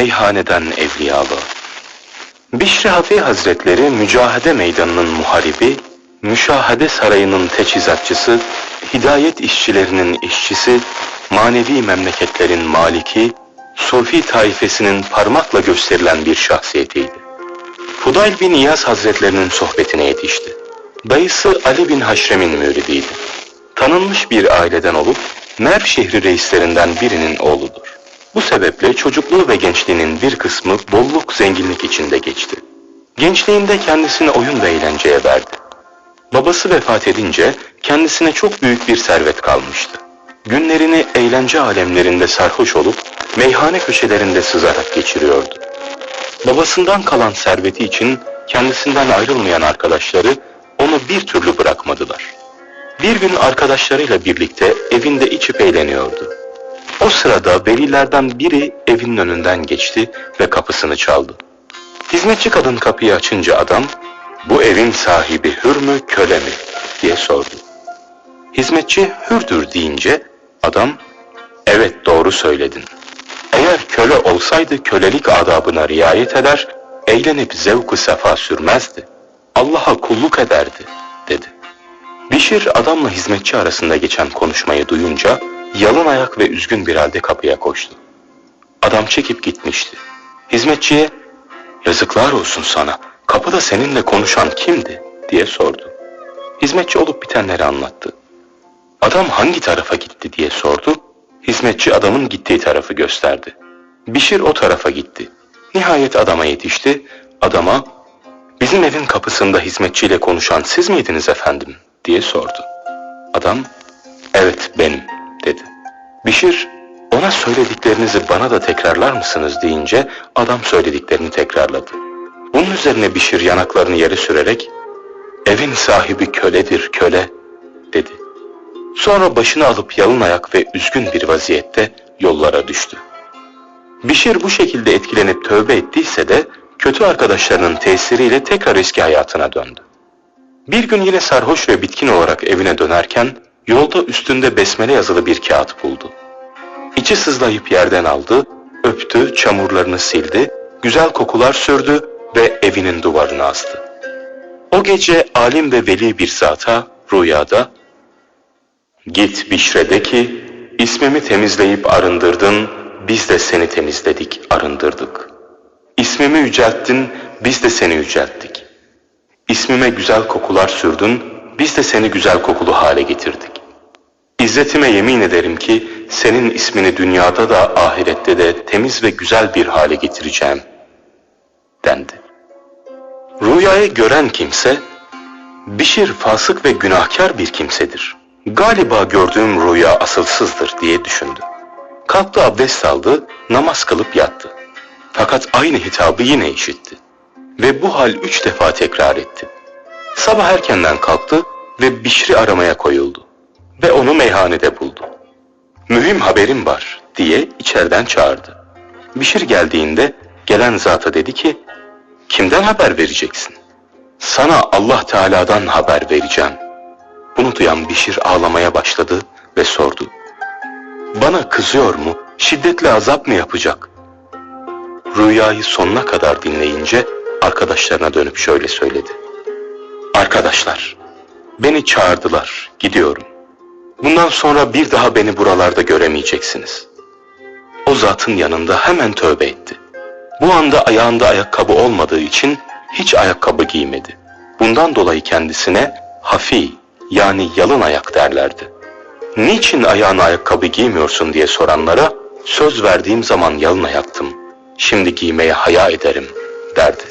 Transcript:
Meyhaneden Evliyalı Bişri Hafi Hazretleri mücahede meydanının muharibi, müşahede sarayının teçhizatçısı, hidayet işçilerinin işçisi, manevi memleketlerin maliki, Sofi taifesinin parmakla gösterilen bir şahsiyetiydi. Fudayl bin İyaz Hazretlerinin sohbetine yetişti. Dayısı Ali bin Haşrem'in müridiydi. Tanınmış bir aileden olup Merv şehri reislerinden birinin oğludur. Bu sebeple çocukluğu ve gençliğinin bir kısmı bolluk zenginlik içinde geçti. Gençliğinde kendisini oyun ve eğlenceye verdi. Babası vefat edince kendisine çok büyük bir servet kalmıştı. Günlerini eğlence alemlerinde sarhoş olup meyhane köşelerinde sızarak geçiriyordu. Babasından kalan serveti için kendisinden ayrılmayan arkadaşları onu bir türlü bırakmadılar. Bir gün arkadaşlarıyla birlikte evinde içip eğleniyordu. O sırada velilerden biri evinin önünden geçti ve kapısını çaldı. Hizmetçi kadın kapıyı açınca adam, bu evin sahibi hür mü köle mi diye sordu. Hizmetçi hürdür deyince adam, evet doğru söyledin. Eğer köle olsaydı kölelik adabına riayet eder, eğlenip zevk-ı sefa sürmezdi. Allah'a kulluk ederdi, dedi. Bişir adamla hizmetçi arasında geçen konuşmayı duyunca yalın ayak ve üzgün bir halde kapıya koştu. Adam çekip gitmişti. Hizmetçiye yazıklar olsun sana kapıda seninle konuşan kimdi diye sordu. Hizmetçi olup bitenleri anlattı. Adam hangi tarafa gitti diye sordu. Hizmetçi adamın gittiği tarafı gösterdi. Bişir o tarafa gitti. Nihayet adama yetişti. Adama bizim evin kapısında hizmetçiyle konuşan siz miydiniz efendim diye sordu. Adam evet benim. Bişir ona söylediklerinizi bana da tekrarlar mısınız deyince adam söylediklerini tekrarladı. Bunun üzerine Bişir yanaklarını yere sürerek evin sahibi köledir köle dedi. Sonra başını alıp yalın ayak ve üzgün bir vaziyette yollara düştü. Bişir bu şekilde etkilenip tövbe ettiyse de kötü arkadaşlarının tesiriyle tekrar eski hayatına döndü. Bir gün yine sarhoş ve bitkin olarak evine dönerken yolda üstünde besmele yazılı bir kağıt buldu. İçi sızlayıp yerden aldı, öptü, çamurlarını sildi, güzel kokular sürdü ve evinin duvarına astı. O gece alim ve veli bir zata rüyada Git Bişre'de ki ismimi temizleyip arındırdın, biz de seni temizledik, arındırdık. İsmimi yücelttin, biz de seni yücelttik. İsmime güzel kokular sürdün, biz de seni güzel kokulu hale getirdik. İzzetime yemin ederim ki senin ismini dünyada da ahirette de temiz ve güzel bir hale getireceğim dendi. Rüyayı gören kimse Bişir fasık ve günahkar bir kimsedir. Galiba gördüğüm rüya asılsızdır diye düşündü. Kalktı abdest aldı, namaz kılıp yattı. Fakat aynı hitabı yine işitti. Ve bu hal üç defa tekrar etti. Sabah erkenden kalktı ve Bişri aramaya koyuldu. Ve onu meyhanede buldu. Mühim haberim var diye içeriden çağırdı. Bişir geldiğinde gelen zata dedi ki, kimden haber vereceksin? Sana Allah Teala'dan haber vereceğim. Bunu duyan Bişir ağlamaya başladı ve sordu. Bana kızıyor mu? Şiddetle azap mı yapacak? Rüyayı sonuna kadar dinleyince arkadaşlarına dönüp şöyle söyledi. Arkadaşlar, beni çağırdılar, gidiyorum. Bundan sonra bir daha beni buralarda göremeyeceksiniz. O zatın yanında hemen tövbe etti. Bu anda ayağında ayakkabı olmadığı için hiç ayakkabı giymedi. Bundan dolayı kendisine hafi yani yalın ayak derlerdi. Niçin ayağına ayakkabı giymiyorsun diye soranlara söz verdiğim zaman yalın ayaktım. Şimdi giymeye haya ederim derdi.